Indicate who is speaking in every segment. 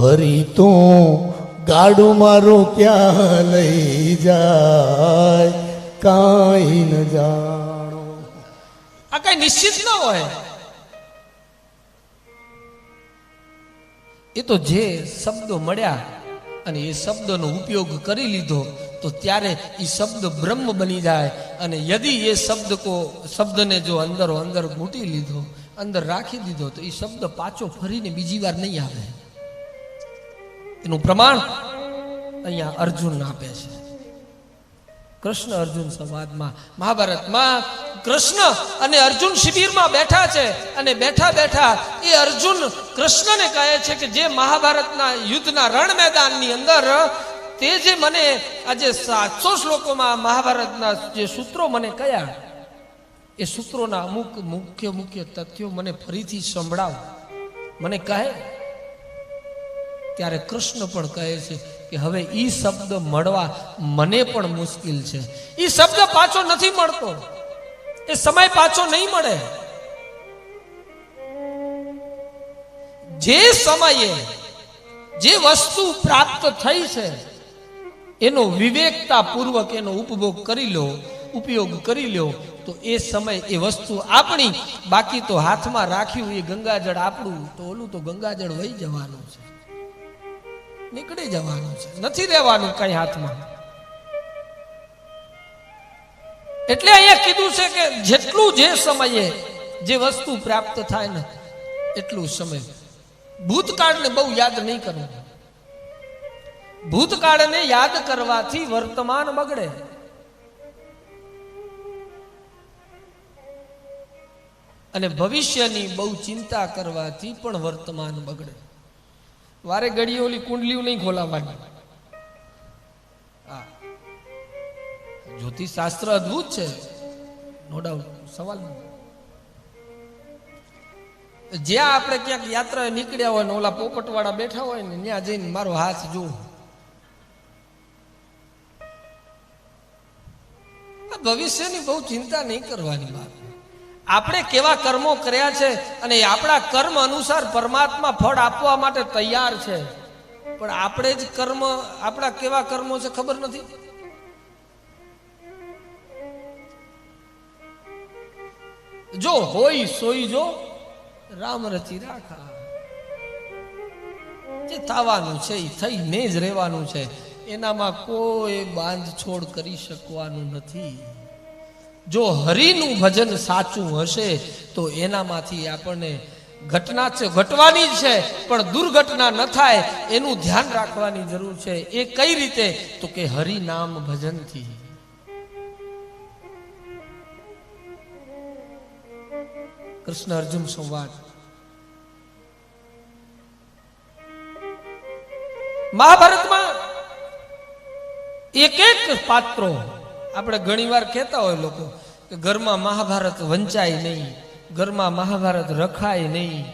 Speaker 1: હરી તું, ગાડું મારું ક્યાં લઈ જાય? કાંઈ ન જાણો.
Speaker 2: આ કઈ નિશ્ચિત ન હોય. એ તો જે શબ્દો મળ્યા અને એ શબ્દનો ઉપયોગ કરી લીધો, તો ત્યારે એ શબ્દ બ્રહ્મ બની જાય. અને યદિ એ શબ્દ કો, શબ્દને જો અંદરો અંદર મૂટી લીધો, અંદર રાખી દીધો, તો એ શબ્દ પાછો ફરીને બીજી વાર નહીં આવે. એનું પ્રમાણ અહીંયા અર્જુન આપે છે. કૃષ્ણ અર્જુન સંવાદમાં, મહાભારતમાં કૃષ્ણ અને અર્જુન શિબિરમાં બેઠા છે અને બેઠા બેઠા એ અર્જુન કૃષ્ણને કહે છે કે જે મહાભારતના યુદ્ધના રણ મેદાનની અંદર તે જે મને આજે સાતસો શ્લોકોમાં મહાભારતના જે સૂત્રો મને કયા, એ સૂત્રોના અમુક મુખ્ય મુખ્ય તથ્યો મને ફરીથી સંભળાવ. મને કહે ત્યારે કૃષ્ણ પણ કહે છે કે હવે એ શબ્દ મળવા મને પણ મુશ્કેલ છે. એ શબ્દ પાછો નથી મળતો. એ સમય પાછો નહીં મળે. જે સમયે જે વસ્તુ પ્રાપ્ત થઈ છે, એનો વિવેકતા પૂર્વક એનો ઉપભોગ કરી લો, ઉપયોગ કરી લો, તો એ સમય, એ વસ્તુ આપણી, બાકી તો હાથમાં રાખ્યું એ ગંગાજળ આપણું, તો ઓલું તો ગંગાજળ વહી જવાનું છે. નીકળી જવાનું છે. નથી રહેવાનું કઈ હાથમાં. એટલે અહીંયા કીધું છે કે જેટલું જે સમયે જે વસ્તુ પ્રાપ્ત થાય ને, એટલું સમય. ભૂતકાળને બહુ યાદ નહીં કરવું. ભૂતકાળને યાદ કરવાથી વર્તમાન બગડે. અને ભવિષ્યની બહુ ચિંતા કરવાથી પણ વર્તમાન બગડે. વારે ઘડીએ ઓલી કુંડલીઓ નહીં ખોલાવવાની હા. જ્યોતિષ શાસ્ત્ર અદ્ભુત છે. નો ડાઉટ સવાલ નથી. જ્યાં આપણે ક્યાંક યાત્રાએ નીકળ્યા હોય ને ઓલા પોપટવાળા બેઠા હોય ને, ત્યાં જઈને મારો હાથ જો આ ભવિષ્યની બહુ ચિંતા નહીં કરવાની વાત આપણે કેવા કર્મો કર્યા છે અને આપણા કર્મ અનુસાર પરમાત્મા ફળ આપવા માટે તૈયાર છે. પણ આપણે જ કર્મ, આપણા કેવા કર્મો છે ખબર નથી? જો હોય સોઈ જો, રામ રચી રાખા. જે થવાનું છે એ થઈને જ રહેવાનું છે. એનામાં કોઈ બાંધ છોડ કરી શકવાનું નથી. જો હરિનું ભજન સાચું હશે, તો એનામાંથી આપણને ઘટના છે, ઘટવાની છે, પણ દુર્ઘટના ન થાય, એનું ધ્યાન રાખવાની જરૂર છે. એ કઈ રીતે? તો કે હરિ નામ ભજનથી. કૃષ્ણ અર્જુન સંવાદ. મહાભારતમાં એક એક પાત્રો આપણે ઘણીવાર કહેતા હોય લોકો કે ઘરમાં મહાભારત વંચાય નહીં, ઘરમાં મહાભારત રખાય નહીં.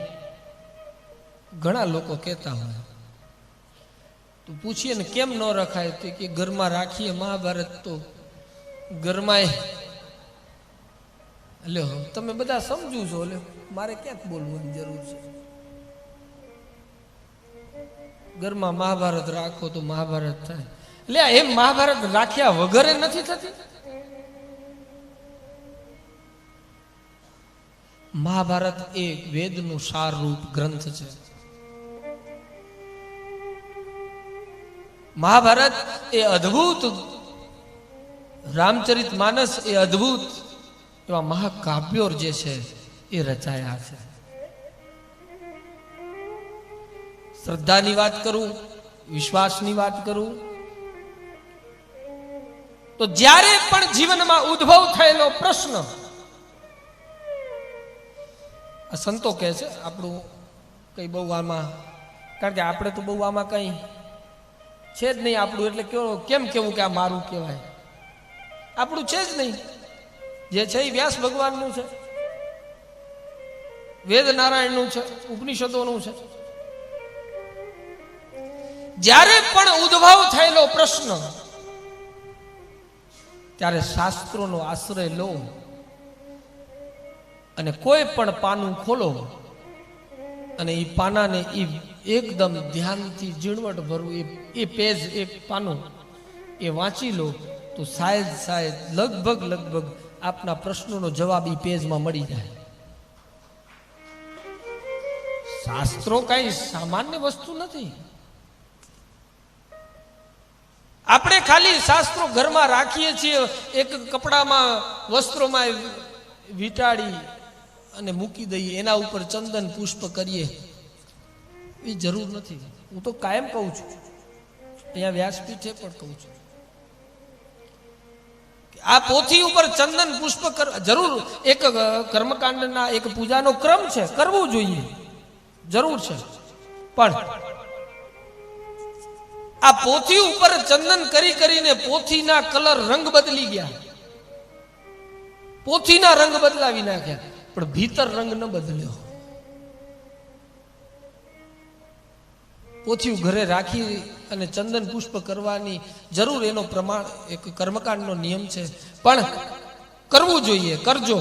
Speaker 2: ઘણા લોકો કહેતા હોય. તો પૂછીએ ને કેમ ન રખાય તો કે ઘરમાં રાખીએ મહાભારત તો. ઘરમાં લ્યો, તમે બધા સમજુ છો, લ્યો. મારે ક્યાંક બોલવાની જરૂર છે? ઘરમાં મહાભારત રાખો તો મહાભારત થાય. એટલે એમ મહાભારત રાખ્યા વગરે નથી થતી? મહાભારત એ વેદનું સારરૂપ ગ્રંથ છે. મહાભારત એ અદ્ભુત. રામચરિત માનસ એ અદ્ભુત. એવા મહાકાવ્યો જે છે એ રચાયા છે. શ્રદ્ધાની વાત કરું, વિશ્વાસની વાત કરું તો જ્યારે પણ જીવનમાં ઉદ્ભવ થયેલો પ્રશ્ન, આ સંતો કહે છે, આપણું કઈ બહુ આમાં, કારણ કે આપણે તો બહુ આમાં કઈ છે જ નહીં આપણું, એટલે કેવો, કેમ કેવું કે આ મારું કહેવાય? આપણું છે જ નહીં. જે છે એ વ્યાસ ભગવાનનું છે. વેદ નારાયણનું છે, ઉપનિષદોનું છે. જ્યારે પણ ઉદ્ભવ થયેલો પ્રશ્ન ત્યારે શાસ્ત્રોનો આશ્રય લો અને કોઈ પણ પાનું ખોલો અને એ પાનાને એ એકદમ ધ્યાનથી ઝીણવટ ભરવું, એ એ પેજ, એ પાનું, એ વાંચી લો તો સાયદ સાયદ, લગભગ લગભગ આપના પ્રશ્નોનો જવાબ એ પેજમાં મળી જાય. શાસ્ત્રો કઈ સામાન્ય વસ્તુ નથી. આપણે ખાલી શાસ્ત્રો ઘરમાં રાખીએ છીએ, એક કપડામાં વસ્ત્રોમાં વીંટાળી અને મૂકી દઈએ, એના ઉપર ચંદન પુષ્પ કરીએ. એ જરૂર નથી. હું તો કાયમ કહું છું. અહીંયા વ્યાસપીઠે પણ કહું છું. આ પોથી ઉપર ચંદન પુષ્પ જરૂર, એક કર્મકાંડના એક પૂજાનો ક્રમ છે. કરવું જોઈએ. જરૂર છે. પણ આ પોથી ઉપર ચંદન કરી કરીને પોથીના કલર રંગ બદલી ગયા. પોથીના રંગ બદલાવી નાખ્યા, પણ ભીતર રંગ ન બદલ્યો. પોથીયું ઘરે રાખી અને ચંદન પુષ્પ કરવાની જરૂર એનો પ્રમાણ, એક કર્મકાંડનો નિયમ છે. પણ કરવું જોઈએ, કરજો.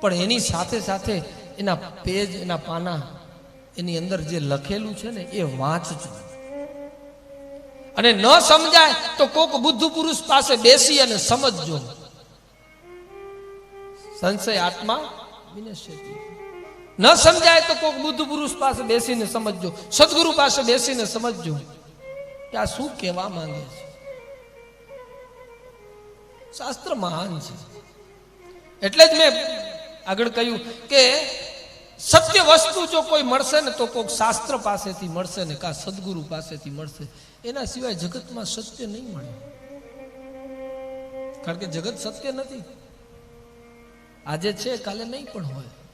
Speaker 2: પણ એની સાથે સાથે એના પેજ, એના પાના, એની અંદર જે લખેલું છે ને, એ વાંચજો. અને ન સમજાય તો કોક બુદ્ધ પુરુષ પાસે બેસી અને સમજજો. સંશય આત્મા ન સમજાય તો કોક બુદ્ધ પુરુષ પાસે બેસીને સમજજો. સદગુરુ પાસે બેસીને સમજજો કે આ શું કહેવા માંગે છે. શાસ્ત્ર મહાન છે. એટલે જ મેં આગળ કહ્યું કે સત્ય વસ્તુ જો કોઈ મળશે ને તો કોઈક શાસ્ત્ર પાસેથી મળશે ને કા સદગુરુ પાસેથી મળશે. એના સિવાય જગતમાં સત્ય નહીં મળે. કારણ કે જગત સત્ય નથી. આજે છે, કાલે નહીં પણ હોય.